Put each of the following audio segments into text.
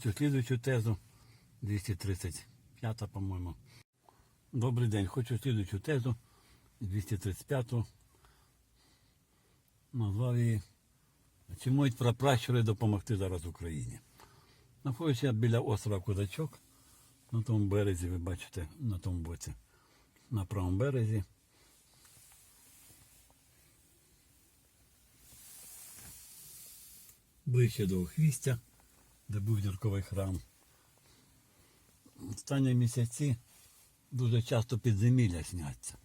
Хочу слідуючу тезу. 235, по-моєму. Добрий день. Хочу слідуючу тезу. 235. Назвав її. Чи можуть прапращури допомогти зараз Україні? Знаходжуся я біля острова Козачок. На тому березі, ви бачите, на тому боці. На правому березі. Ближче до Охвістя, де був дірковий храм. Останні місяці дуже часто підземілля сняться.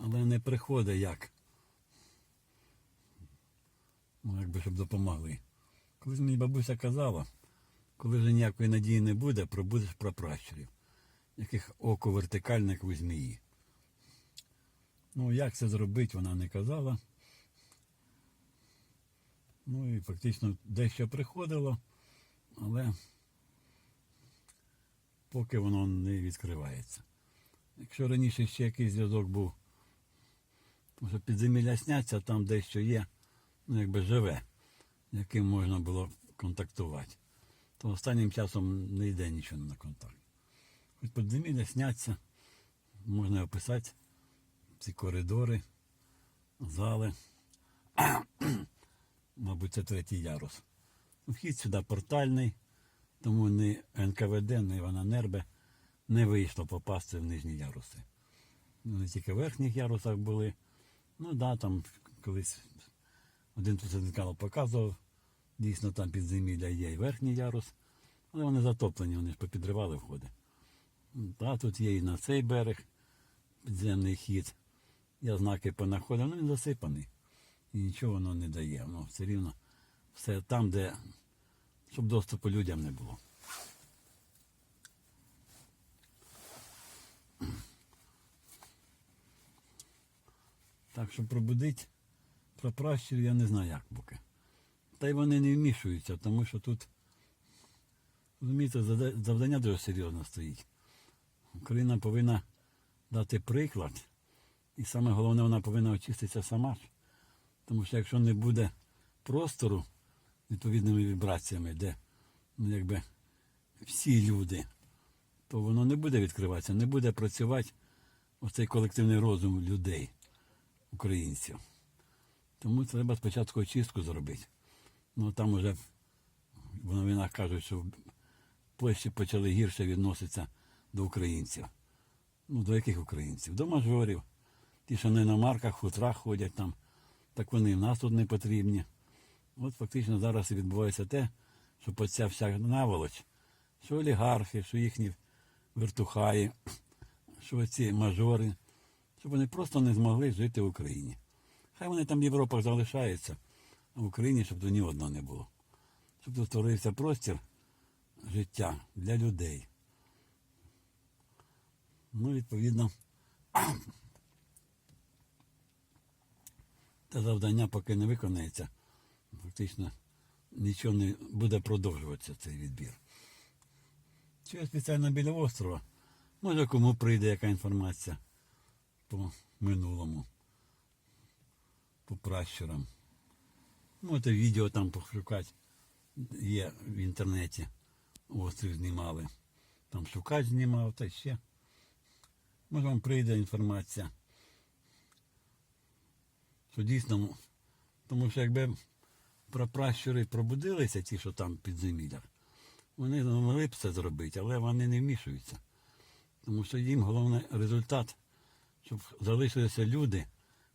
Але не приходить як. Ну, якби щоб допомогли. Колись мені бабуся казала, коли вже ніякої надії не буде, пробудеш прапращурів, яких око вертикальне, як у змії. Ну, як це зробити, вона не казала. Ну і фактично дещо приходило, але поки воно не відкривається. Якщо раніше ще якийсь зв'язок був, тому що підземілля сняться, там дещо є, ну якби живе, яким можна було контактувати, то останнім часом не йде нічого на контакт. Хоч підземілля сняться, можна описати ці коридори, зали. Мабуть, це третій ярус. Вхід сюди портальний, тому ні НКВД, ні вона Нербе не вийшло попасти в нижні яруси. Вони тільки в верхніх ярусах були. Ну так, да, там колись один тут показував, дійсно там підземілля є і верхній ярус, але вони затоплені, вони ж попідривали входи. Та тут є і на цей берег підземний хід. Я знаки понаходив, ну він засипаний і нічого воно не дає. Воно все рівно все там, де щоб доступу людям не було. Так що пробудить прапращурів я не знаю як поки. Та й вони не вмішуються, тому що тут, розумієте, завдання дуже серйозно стоїть. Україна повинна дати приклад, і саме головне, вона повинна очиститися сама. Тому що якщо не буде простору відповідними вібраціями, де ну, якби всі люди, то воно не буде відкриватися, не буде працювати оцей колективний розум людей, українців. Тому треба спочатку очистку зробити. Ну там вже в новинах кажуть, що в Польщі почали гірше відноситися до українців. Ну, до яких українців? До мажорів. Ті, що не на марках, хутрах ходять там так вони і в нас тут не потрібні. От фактично зараз і відбувається те, що оця вся наволоч, що олігархи, що їхні вертухаї, що ці мажори, щоб вони просто не змогли жити в Україні. Хай вони там в Європах залишаються, а в Україні, щоб тут ні одного не було. Щоб тут створився простір життя для людей. Ну, відповідно. Те завдання поки не виконається, фактично нічого не буде продовжуватися цей відбір. Чи я спеціально біля острова? Може кому прийде яка інформація по минулому, по пращурам. Можете відео там пошукати. Є в інтернеті. Острів знімали. Там шукач знімав, та ще. Може вам прийде інформація що дійсно, тому що якби прапращури пробудилися, ті, що там під земілях, вони могли б це зробити, але вони не вмішуються. Тому що їм головний результат, щоб залишилися люди.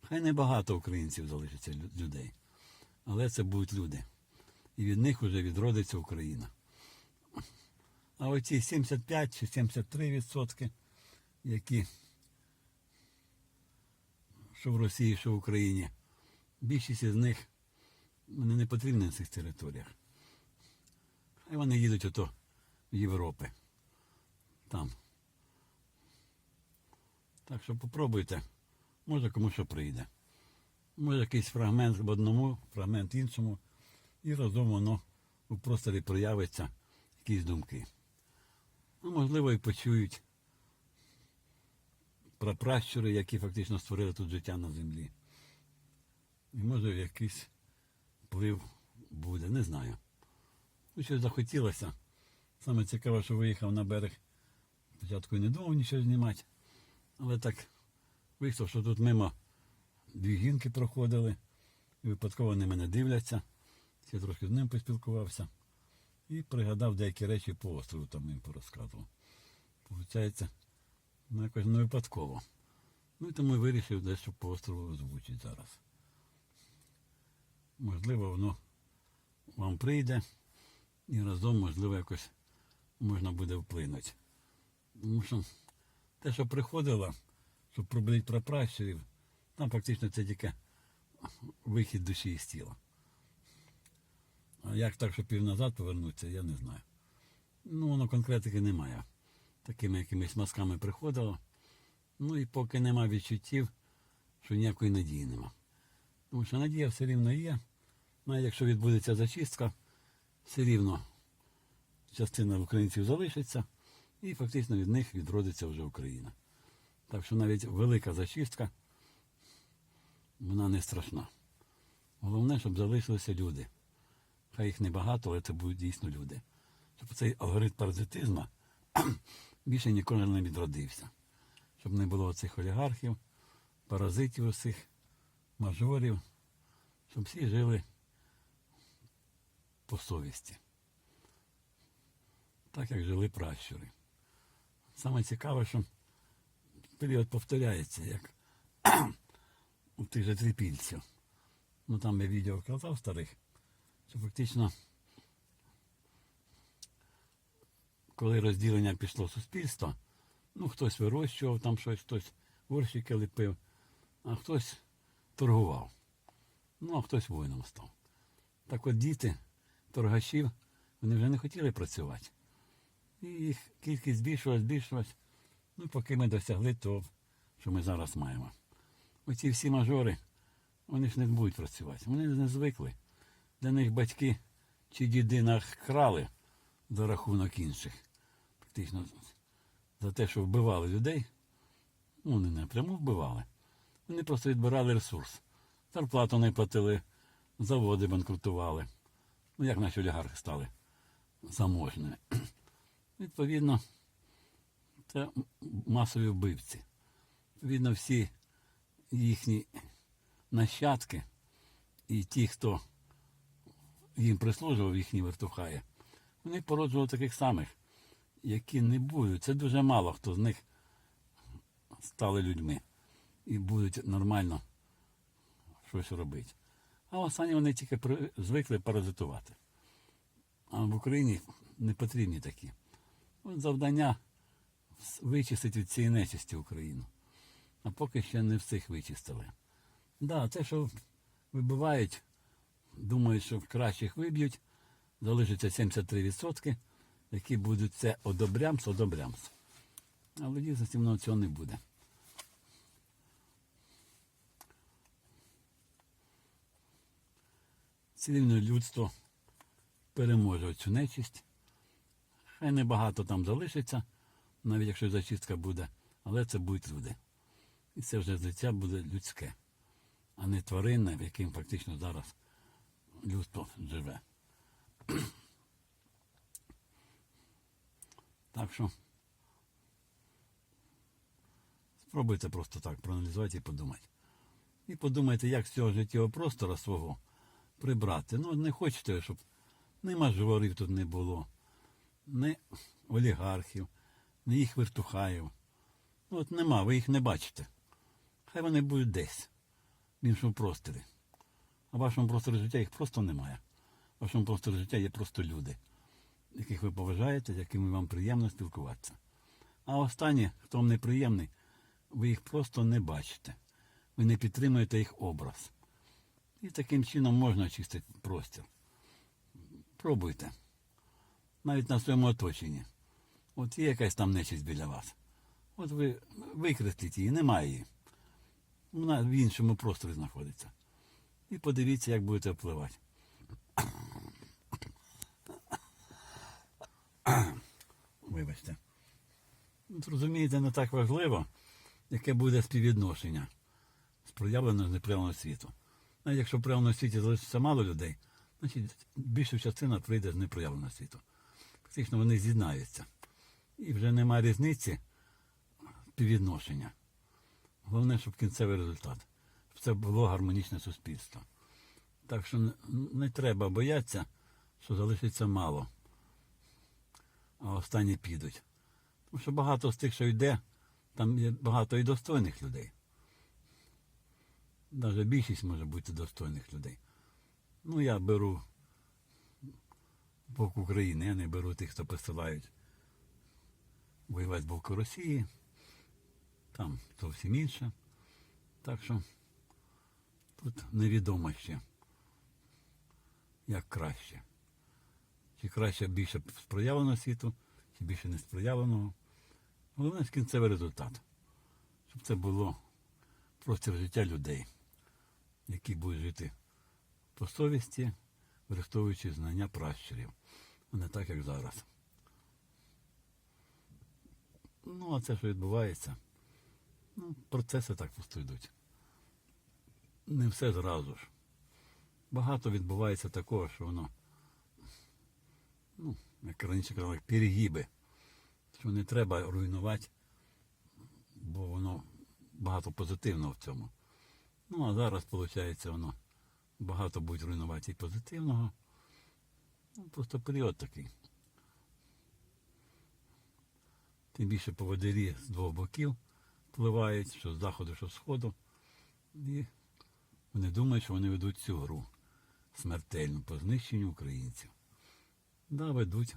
Хай не багато українців залишиться людей, але це будуть люди. І від них вже відродиться Україна. А оці 75 чи 73 відсотки, які що в Росії, що в Україні. Більшість із них вони не потрібні на цих територіях. Хай вони їдуть ото в Європи. Там. Так що попробуйте. Може кому що прийде. Може якийсь фрагмент в одному, фрагмент іншому. І разом воно у просторі проявиться якісь думки. Ну, можливо, і почують прапращури, які фактично створили тут життя на землі. І може якийсь вплив буде, не знаю. Ну, щось захотілося. Саме цікаве, що виїхав на берег. Спочатку не думав нічого знімати. Але так вийшло, що тут мимо дві жінки проходили. І випадково вони мене дивляться. Я трошки з ним поспілкувався. І пригадав деякі речі по острову, там їм порозказував. Получається, ну якось не випадково. Ну і тому вирішив дещо по острову озвучити зараз. Можливо, воно вам прийде і разом, можливо, якось можна буде вплинути. Тому що те, що приходило, щоб пробудити прапращурів, там фактично це тільки вихід душі із тіла. А як так, що пів назад повернутися, я не знаю. Ну, воно конкретики немає. Такими якимись мазками приходило. Ну і поки нема відчуттів, що ніякої надії нема. Тому що надія все рівно є. Навіть якщо відбудеться зачистка, все рівно частина українців залишиться і фактично від них відродиться вже Україна. Так що навіть велика зачистка, вона не страшна. Головне, щоб залишилися люди. Хай їх небагато, але це будуть дійсно люди. Щоб цей алгоритм паразитизму більше ніколи не відродився. Щоб не було цих олігархів, паразитів усіх, мажорів, щоб всі жили по совісті. Так як жили пращури. Саме цікаве, що період повторяється, як у тих же трипільців. Ну там я відео казав старих, що фактично, коли розділення пішло суспільства, ну хтось вирощував там щось, хтось горщики ліпив, а хтось торгував. Ну, а хтось воїном став. Так от діти, торгашів, вони вже не хотіли працювати. І їх кількість збільшилась, збільшилась. Ну, поки ми досягли того, що ми зараз маємо. Оці всі мажори, вони ж не будуть працювати. Вони не звикли. Для них батьки чи діди нахрали за рахунок інших. Практично за те, що вбивали людей. Ну, не напряму вбивали. Вони просто відбирали ресурс. Зарплату не платили, заводи банкрутували. Ну, як наші олігархи стали заможними. Відповідно, це масові вбивці. Відповідно, всі їхні нащадки і ті, хто їм прислужував, їхні вертухаї, вони породжували таких самих, які не будуть. Це дуже мало хто з них стали людьми і будуть нормально щось робити. А останні вони тільки звикли паразитувати. А в Україні не потрібні такі. От завдання вичистити від цієї нечисті Україну. А поки ще не всіх вичистили. Да, те, що вибивають, думають, що кращих виб'ють, залишиться 73%, які будуть це одобрямс, одобрямс. Але воно цього не буде. Цивільне людство переможе цю нечисть. Хай небагато там залишиться, навіть якщо зачистка буде, але це будуть люди. І це вже життя буде людське, а не тваринне, в яким фактично зараз людство живе. Так що спробуйте просто так проаналізувати і подумати. І подумайте, як з цього життєвого простору свого прибрати. Ну, не хочете, щоб ні мажорів тут не було, ні олігархів, ні їх вертухаїв. Ну, от нема, ви їх не бачите. Хай вони будуть десь, в іншому просторі. А в вашому просторі життя їх просто немає. В вашому просторі життя є просто люди, яких ви поважаєте, з якими вам приємно спілкуватися. А останні, хто вам неприємний, ви їх просто не бачите. Ви не підтримуєте їх образ. І таким чином можна очистити простір. Пробуйте. Навіть на своєму оточенні. От є якась там нечисть біля вас. От ви викресліть її, немає її. Вона в іншому просторі знаходиться. І подивіться, як будете впливати. Вибачте. От, розумієте, не так важливо, яке буде співвідношення з проявленого з світу. Навіть якщо в проявленому світі залишиться мало людей, значить більша частина прийде з непроявленого світу. Фактично вони з'єднаються. І вже немає різниці співвідношення. Головне, щоб кінцевий результат. Щоб це було гармонічне суспільство. Так що не, треба боятися, що залишиться мало, а останні підуть. Тому що багато з тих, що йде, там є багато і достойних людей. Навіть більшість може бути достойних людей. Ну, я беру бок України, я не беру тих, хто посилають воювати з боку Росії. Там зовсім інше. Так що тут невідомо ще, як краще. Чи краще більше з проявленого світу, чи більше не з. Головне кінцевий результат. Щоб це було простір життя людей, які будуть жити по совісті, враховуючи знання пращурів, а не так, як зараз. Ну, а це, що відбувається, ну, процеси так просто йдуть. Не все зразу ж. Багато відбувається такого, що воно, ну, як раніше казали, перегіби, що не треба руйнувати, бо воно багато позитивного в цьому. Ну, а зараз, виходить, воно багато буде руйнувати і позитивного. Ну, просто період такий. Тим більше поводирі з двох боків впливають, що з заходу, що з сходу. І вони думають, що вони ведуть цю гру смертельну по знищенню українців. Да, ведуть.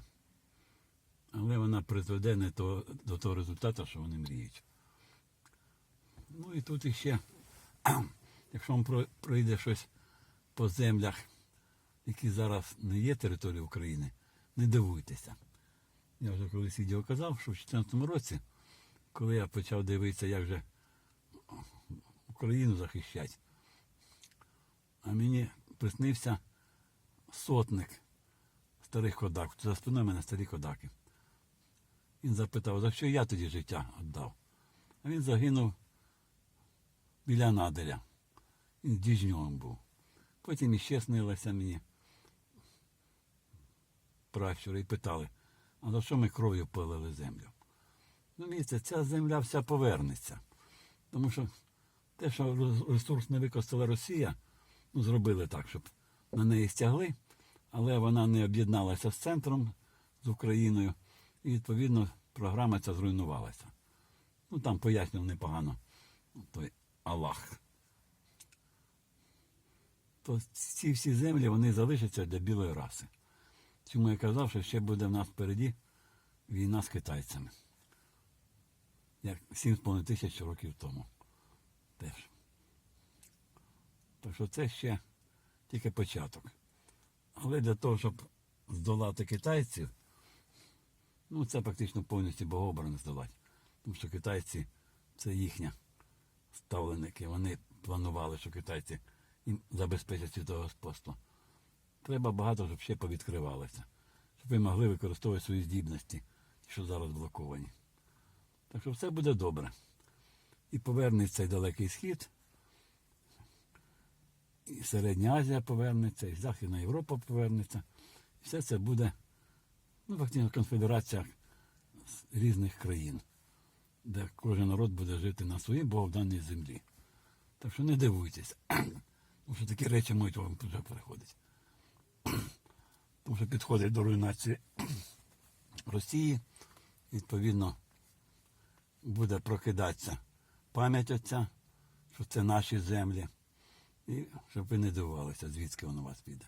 Але вона призведе не то, до того результату, що вони мріють. Ну і тут іще, якщо вам пройде щось по землях, які зараз не є територією України, не дивуйтеся. Я вже колись відео казав, що в 2014 році, коли я почав дивитися, як же Україну захищати, а мені приснився сотник старих кодак. За спиною мене старі кодаки. Він запитав, за що я тоді життя віддав? А він загинув біля наделя. Діжньом був. Потім іще снилося мені пращури і питали, а за що ми кров'ю пилили землю? Ну, місце, ця земля вся повернеться. Тому що те, що ресурс не використала Росія, ну, зробили так, щоб на неї стягли, але вона не об'єдналася з центром, з Україною, і відповідно програма ця зруйнувалася. Ну там пояснював непогано той Аллах. То ці всі землі вони залишаться для білої раси. Чому я казав, що ще буде в нас впереді війна з китайцями. Як 7,5 тисяч років тому. Теж. Так що це ще тільки початок. Але для того, щоб здолати китайців, ну це практично повністю богообране здолати. Тому що китайці це їхня ставленики. Вони планували, що китайці їм забезпечать світове господство. Треба багато, щоб ще повідкривалося, щоб ви могли використовувати свої здібності, що зараз блоковані. Так що все буде добре. І повернеться цей далекий схід, і Середня Азія повернеться, і Західна Європа повернеться. І все це буде, ну, фактично, конфедерація різних країн, де кожен народ буде жити на своїй богоданій землі. Так що не дивуйтесь, тому що такі речі можуть вам вже приходити. Тому що підходить до руйнації Росії, відповідно, буде прокидатися пам'ять оця, що це наші землі. І щоб ви не дивувалися, звідки воно у вас піде.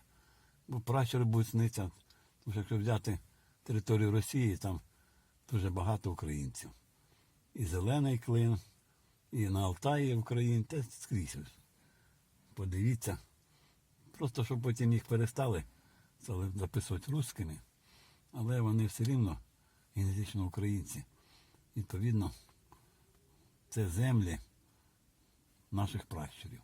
Бо пращури будуть сниться, тому що якщо взяти територію Росії, там дуже багато українців. І зелений клин, і на Алтаї Україн, та скрізь. Подивіться. Просто щоб потім їх перестали записувати русскими, але вони все рівно генетично українці. Відповідно, це землі наших пращурів.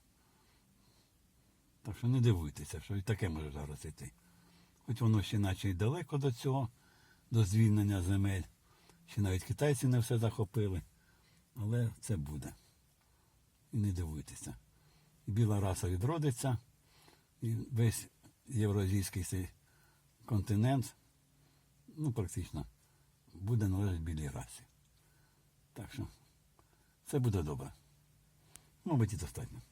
Так що не дивуйтеся, що і таке може зараз йти. Хоч воно ще наче й далеко до цього, до звільнення земель. Ще навіть китайці не все захопили. Але це буде. І не дивуйтеся. Біла раса відродиться, і весь євразійський цей континент, ну, практично, буде належати білій расі. Так що це буде добре. Мабуть, і достатньо.